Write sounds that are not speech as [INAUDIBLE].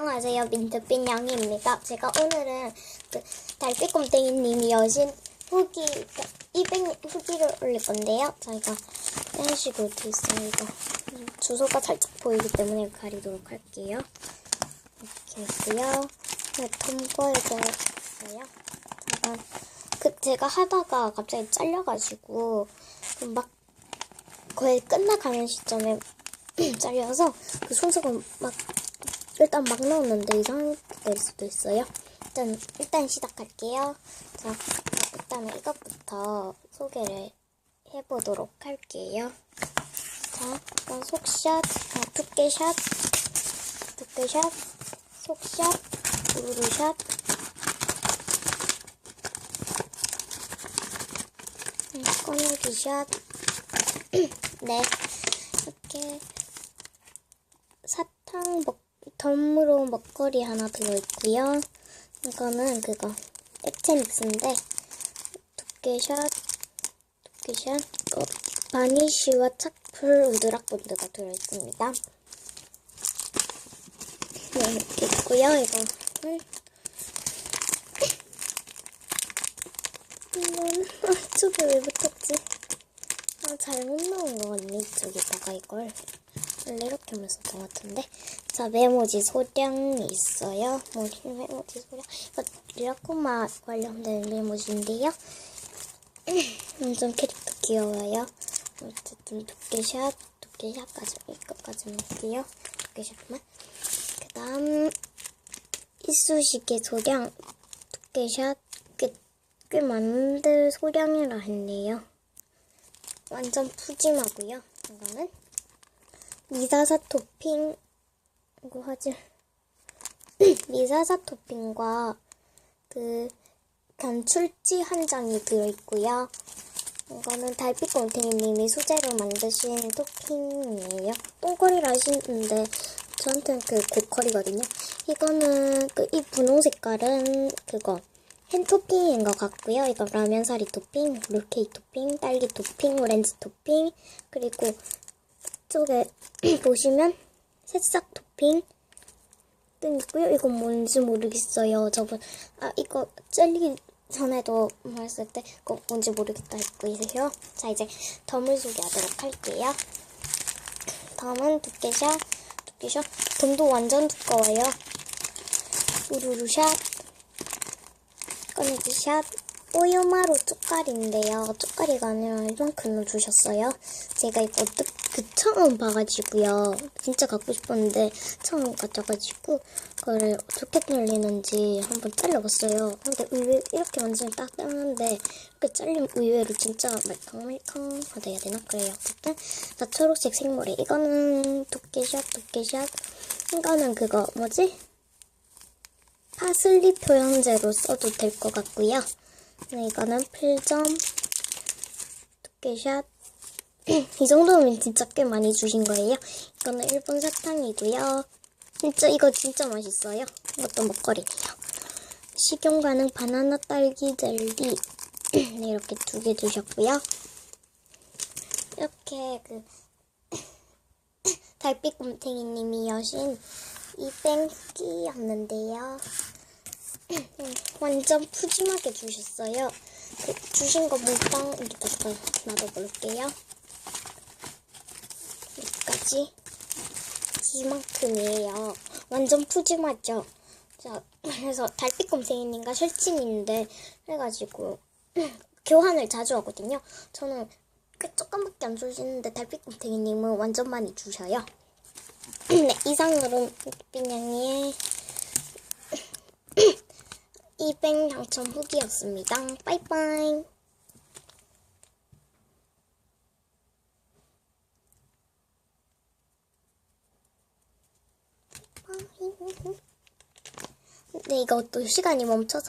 안녕하세요 민트빛 양이입니다. 제가 오늘은 그 달빛곰땡이님이 여신 후기 200 후기를 올릴 건데요. 저희가 이런 식으로 돼 있습니다. 주소가 살짝 보이기 때문에 가리도록 할게요. 이렇게 있고요. 네, 텀버에서 있어요. 잠깐 그 제가 하다가 갑자기 잘려가지고 막 거의 끝나가는 시점에 [CLEARS THROAT] 잘려서 그 순서가 막 일단 막 넣었는데 이상하게 될 수도 있어요. 일단 일단 시작할게요. 자, 일단은 이것부터 소개를 해보도록 할게요. 자, 일단 속샷, 아, 두께샷, 두께샷, 속샷, 우르르샷. 음, 꺼내기 샷. [CLEARS THROAT] 네, 이렇게 사탕 먹 덤으로 먹거리 하나 들어있고요. 이거는 그거 액체 믹스인데 두께샷, 두께샷, 어, 바니쉬와 착풀 우드락 본드가 들어있습니다. 네, 이렇게 있고요. 이거는 이거는 아, 이쪽에 왜 붙었지? 아, 잘못 넣은 것 같네, 이쪽에다가 이걸. 원래 이렇게 하면 썼던 것 같은데. 자, 메모지 소량이 있어요. 뭐, 메모지 소량. 이거 리라쿠마 관련된 메모지인데요. [CLEARS THROAT] 완전 캐릭터 귀여워요. 어쨌든 두께샷, 두께샷까지, 이거까지 넣을게요. 두께샷만. 그 다음, 이쑤시개 소량, 두께샷, 꽤, 꽤 많은데 소량이라 했네요. 완전 푸짐하고요. 이거는 미사사 토핑 이거 하지 [CLEARS THROAT] 미사사 토핑과 그 견출지 한 장이 들어있고요. 이거는 달빛곰탱이님이 소재로 만드신 토핑이에요. 똥거리라 하시는데 저한테는 그 고컬이거든요. 이거는 그 이 분홍 색깔은 그거 햄 토핑인 것 같고요. 이거 라면 사리 토핑, 롤케이크 토핑, 딸기 토핑, 오렌지 토핑, 그리고 쪽에 보시면 새싹 토핑 등 있고요. 이건 뭔지 모르겠어요. 저번 아 이거 젤리 전에도 말했을 때 이거 뭔지 모르겠다 했고요. 자 이제 덤을 소개하도록 할게요. 덤은 두께샷, 두께샷. 덤도 완전 두꺼워요. 우루루샷, 꺼내기샷. 오요마루 쪽가리인데요. 쪽가리가 아니라 이만큼을 주셨어요. 제가 이거 그 처음 봐가지고요. 진짜 갖고 싶었는데 처음 가져가지고 그거를 어떻게 열리는지 한번 잘라봤어요. 근데 의외 이렇게 만지면 딱딱한데 이렇게 잘리면 의외로 진짜 말캉말캉하다 해야 되나? 그래요. 어쨌든 나 초록색 생머리. 이거는 두께샷 두께샷. 이거는 그거 뭐지? 파슬리 표현제로 써도 될 것 같고요. 네, 이거는 필점 두께샷 [CLEARS THROAT] 이 정도면 진짜 꽤 많이 주신 거예요. 이거는 일본 사탕이고요. 진짜 이거 진짜 맛있어요. 이것도 먹거리예요. 식용 가능 바나나 딸기 젤리 [CLEARS THROAT] 네, 이렇게 두 개 주셨고요. 이렇게 그 [CLEARS THROAT] 달빛 곰탱이님이 여신 이 뺑기였는데요. 완전 푸짐하게 주셨어요. 그 주신 거 몽땅 여기다가 놔둬볼게요. 여기까지 이만큼이에요. 완전 푸짐하죠. 자, 그래서 달빛곰탱이님과 실친인데 해가지고 [CLEARS THROAT] 교환을 자주 하거든요. 저는 꽤 조금밖에 안 주시는데 달빛곰탱이님은 완전 많이 주셔요. [CLEARS THROAT] 네, 이상으로 빈양이의 200 당첨 후기였습니다. 빠이빠이. 네, 이거 또 시간이 멈춰서